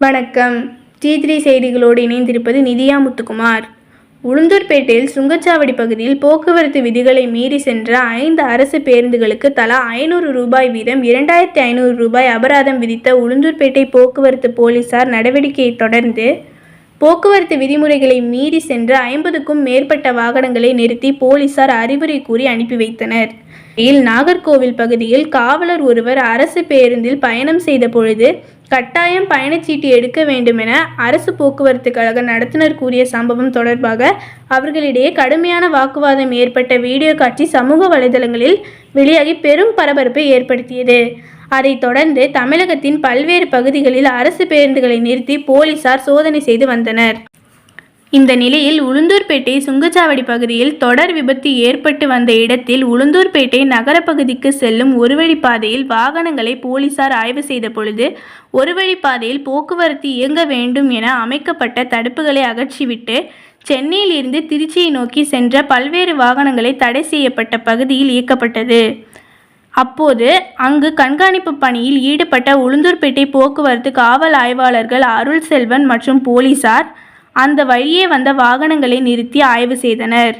வணக்கம். D three செய்திகளோடு இணைந்திருப்பது நிதியா முத்துக்குமார். உளுந்தூர்பேட்டையில் சுங்கச்சாவடி பகுதியில் போக்குவரத்து விதிகளை மீறி சென்ற ஐந்து அரசு பேருந்துகளுக்கு தலா ஐநூறு ரூபாய் வீதம் இரண்டாயிரத்தி ஐநூறு ரூபாய் அபராதம் விதித்த உளுந்தூர்பேட்டை போக்குவரத்து போலீசார் நடவடிக்கையை தொடர்ந்து போக்குவரத்து விதிமுறைகளை மீறி சென்ற ஐம்பதுக்கும் மேற்பட்ட வாகனங்களை நிறுத்தி போலீசார் அறிவுரை கூறி அனுப்பி வைத்தனர். இதில் நாகர்கோவில் பகுதியில் காவலர் ஒருவர் அரசு பேருந்தில் பயணம் செய்த பொழுது கட்டாயம் பயணச்சீட்டு எடுக்க வேண்டுமென அரசு போக்குவரத்து கழக நடத்துனர் கூறிய சம்பவம் தொடர்பாக அவர்களிடையே கடுமையான வாக்குவாதம் ஏற்பட்ட வீடியோ காட்சி சமூக வலைதளங்களில் வெளியாகி பெரும் பரபரப்பை ஏற்படுத்தியது. அதைத் தொடர்ந்து தமிழகத்தின் பல்வேறு பகுதிகளில் அரசு பேருந்துகளை நிறுத்தி போலீசார் சோதனை செய்து வந்தனர். இந்த நிலையில் உளுந்தூர்பேட்டை சுங்கச்சாவடி பகுதியில் தொடர் விபத்து ஏற்பட்டு வந்த இடத்தில் உளுந்தூர்பேட்டை நகரப்பகுதிக்கு செல்லும் ஒருவழிப்பாதையில் வாகனங்களை போலீசார் ஆய்வு செய்த பொழுது ஒருவழிப்பாதையில் போக்குவரத்து இயங்க வேண்டும் என அமைக்கப்பட்ட தடுப்புகளை அகற்றிவிட்டு சென்னையிலிருந்து திருச்சியை நோக்கி சென்ற பல்வேறு வாகனங்களை தடை செய்யப்பட்ட பகுதியில் இயக்கப்பட்டது. அப்போது அங்கு கண்காணிப்பு பணியில் ஈடுபட்ட உளுந்தூர்பேட்டை போக்குவரத்து காவல் ஆய்வாளர்கள் அருள் செல்வன் மற்றும் போலீசார் அந்த வழியே வந்த வாகனங்களை நிறுத்தி ஆய்வு செய்தனர்.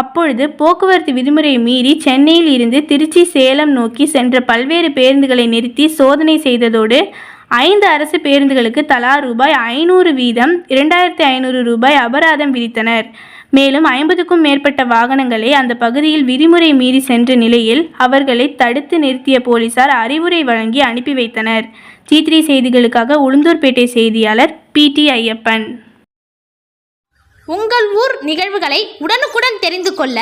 அப்பொழுது போக்குவரத்து விதிமுறை மீறி சென்னையில் இருந்து திருச்சி சேலம் நோக்கி சென்ற பல்வேறு பேருந்துகளை நிறுத்தி சோதனை செய்ததோடு ஐந்து அரசு பேருந்துகளுக்கு தலா ரூபாய் ஐநூறு வீதம் இரண்டாயிரத்தி ஐநூறு ரூபாய் அபராதம் விதித்தனர். மேலும் ஐம்பதுக்கும் மேற்பட்ட வாகனங்களை அந்த பகுதியில் விதிமுறை மீறி சென்ற நிலையில் அவர்களை தடுத்து நிறுத்திய போலீசார் அறிவுரை வழங்கி அனுப்பி வைத்தனர். ஜி த்ரீ செய்திகளுக்காக உளுந்தூர்பேட்டை செய்தியாளர் பி டி ஐயப்பன். உங்கள் ஊர் நிகழ்வுகளை உடனுக்குடன் தெரிந்து கொள்ள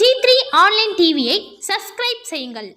ஜி த்ரீ ஆன்லைன் டிவியை சப்ஸ்கிரைப் செய்யுங்கள்.